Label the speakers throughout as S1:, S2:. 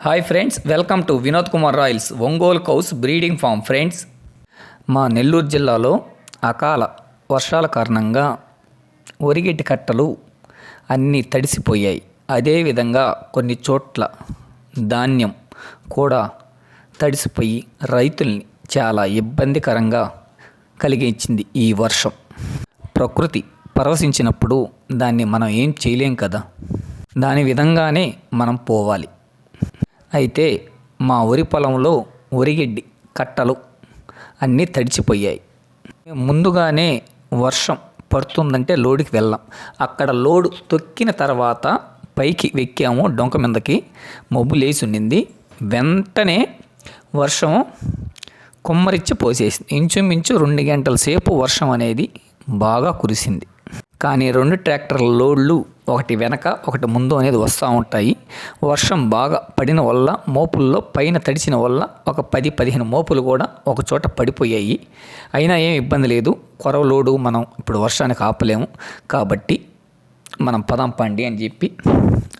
S1: Hi friends welcome to Vinod Kumar royals Ongole cows breeding farm friends మా నెల్లూరు జిల్లాలో అకాల వర్షాల కారణంగా ఒరిగిటి కట్టలు అన్నీ తడిసిపోయాయి. అదేవిధంగా కొన్ని చోట్ల ధాన్యం కూడా తడిసిపోయి రైతుల్ని చాలా ఇబ్బందికరంగా కలిగించింది ఈ వర్షం. ప్రకృతి పరవశించినప్పుడు దాన్ని మనం ఏం చేయలేం కదా? దాని విధంగానే మనం పోవాలి. అయితే మా వరి పొలంలో వరిగడ్డి కట్టలు అన్నీ తడిచిపోయాయి. ముందుగానే వర్షం పడుతుందంటే లోడుకి వెళ్ళాం. అక్కడ లోడు తొక్కిన తర్వాత పైకి వెక్కాము డొంక మీదకి. మబ్బు లేచి ఉండింది. వెంటనే వర్షం కుమ్మరిచ్చి పోసేసింది. ఇంచుమించు రెండు గంటల సేపు వర్షం అనేది బాగా కురిసింది. కానీ రెండు ట్రాక్టర్ల లోడ్లు ఒకటి వెనక ఒకటి ముందు అనేది వస్తూ ఉంటాయి. వర్షం బాగా పడిన వల్ల మోపుల్లో పైన తడిసిన వల్ల ఒక పది పదిహేను మోపులు కూడా ఒక చోట పడిపోయాయి. అయినా ఏం ఇబ్బంది లేదు. కొరవ లోడు మనం ఇప్పుడు వర్షానికి ఆపలేము. కాబట్టి మనం పదాం పండి అని చెప్పి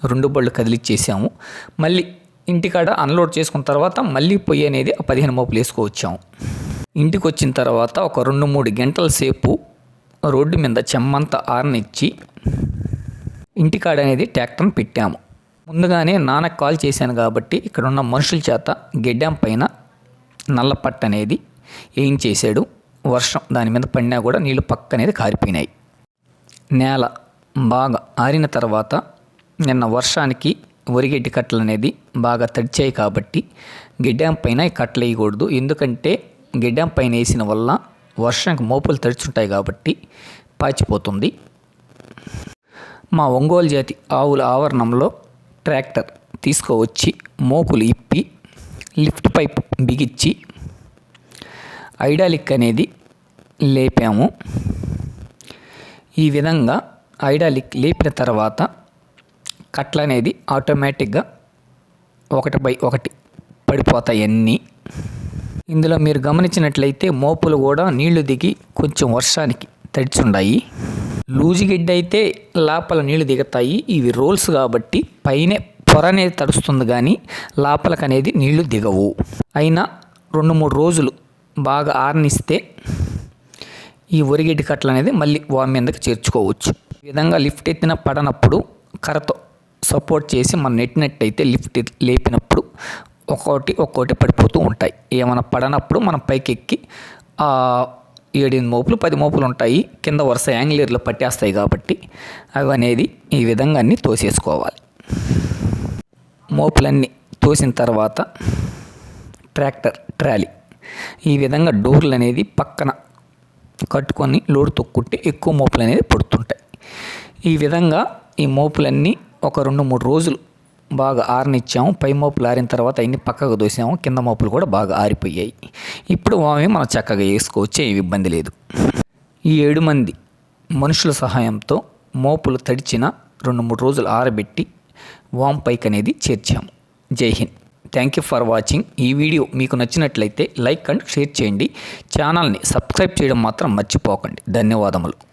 S1: రెండు బళ్ళు కదిలిచ్చేసాము. మళ్ళీ ఇంటికాడ అన్లోడ్ చేసుకున్న తర్వాత మళ్ళీ పొయ్యి అనేది ఆ పదిహేను మోపులు వేసుకొచ్చాము ఇంటికి వచ్చిన తర్వాత ఒక రెండు మూడు గంటల సేపు రోడ్డు మీద చెమ్మంతా ఆరనిచ్చి ఇంటికాడ అనేది ట్రాక్టర్ని పెట్టాము. ముందుగానే నాన్నకు కాల్ చేశాను కాబట్టి ఇక్కడ ఉన్న మనుషుల చేత గెడ్డాం పైన నల్లపట్ట అనేది ఏం చేశాడు వర్షం దాని మీద పడినా కూడా నీళ్ళు పక్క అనేది కారిపోయినాయి. నేల బాగా ఆరిన తర్వాత నిన్న వర్షానికి వరిగడ్డి కట్టలు అనేది బాగా తడిచాయి కాబట్టి గిడ్డాం పైన ఈ కట్టలు వేయకూడదు. ఎందుకంటే గిడ్డాం పైన వేసిన వల్ల వర్షంకి మోపులు తడుచుంటాయి కాబట్టి పాచిపోతుంది. మా ఒంగోలు జాతి ఆవుల ఆవరణంలో ట్రాక్టర్ తీసుకువచ్చి మోపులు ఇప్పి లిఫ్ట్ పైప్ బిగించి ఐడాలిక్ అనేది లేపాము. ఈ విధంగా ఐడాలిక్ లేపిన తర్వాత కట్ల అనేది ఆటోమేటిక్గా ఒకటి బై ఒకటి పడిపోతాయి అన్నీ. ఇందులో మీరు గమనించినట్లయితే మోపులు కూడా నీళ్ళు దిగి కొంచెం వర్షానికి తడిచుండాయి. లూజు గిడ్డ అయితే లోపల నీళ్ళు దిగుతాయి. ఇవి రోల్స్ కాబట్టి పైనే పొర అనేది తడుస్తుంది కానీ లోపలకు అనేది నీళ్ళు దిగవు. అయినా రెండు మూడు రోజులు బాగా ఆర్నిస్తే ఈ ఒరిగిడ్డి కట్టలు అనేది మళ్ళీ వామి మీదకి చేర్చుకోవచ్చు. ఈ విధంగా లిఫ్ట్ ఎత్తిన పడనప్పుడు కర్రతో సపోర్ట్ చేసి మనం నెట్టినట్టయితే లిఫ్ట్ లేపినప్పుడు ఒక్కోటి ఒక్కోటి పడిపోతూ ఉంటాయి. ఏమైనా పడనప్పుడు మనం పైకి ఎక్కి ఏడెనిమిది మోపులు పది మోపులు ఉంటాయి. కింద వరుస యాంగ్లీర్లో పట్టేస్తాయి కాబట్టి అవి అనేది ఈ విధంగా అన్నీ తోసేసుకోవాలి. మోపులన్నీ తోసిన తర్వాత ట్రాక్టర్ ట్రాలీ ఈ విధంగా డోర్లు అనేది పక్కన కట్టుకొని లోడు తొక్కుంటే ఎక్కువ మోపులు అనేది పడుతుంటాయి. ఈ విధంగా ఈ మోపులన్నీ ఒక రెండు మూడు రోజులు బాగా ఆరనిచ్చాము. పై మోపులు ఆరిన తర్వాత అన్ని పక్కకు దోసాము. కింద మోపులు కూడా బాగా ఆరిపోయాయి. ఇప్పుడు వామి మనం చక్కగా వేసుకోవచ్చు. ఏమి ఇబ్బంది లేదు. ఈ ఏడు మంది మనుషుల సహాయంతో మోపులు తడిచిన రెండు మూడు రోజులు ఆరబెట్టి వామ్ పైక్ అనేది చేర్చాము. జై Hind. Thank you for watching ఈ వీడియో మీకు నచ్చినట్లయితే లైక్ అండ్ షేర్ చేయండి. ఛానల్ని సబ్స్క్రైబ్ చేయడం మాత్రం మర్చిపోకండి. ధన్యవాదములు.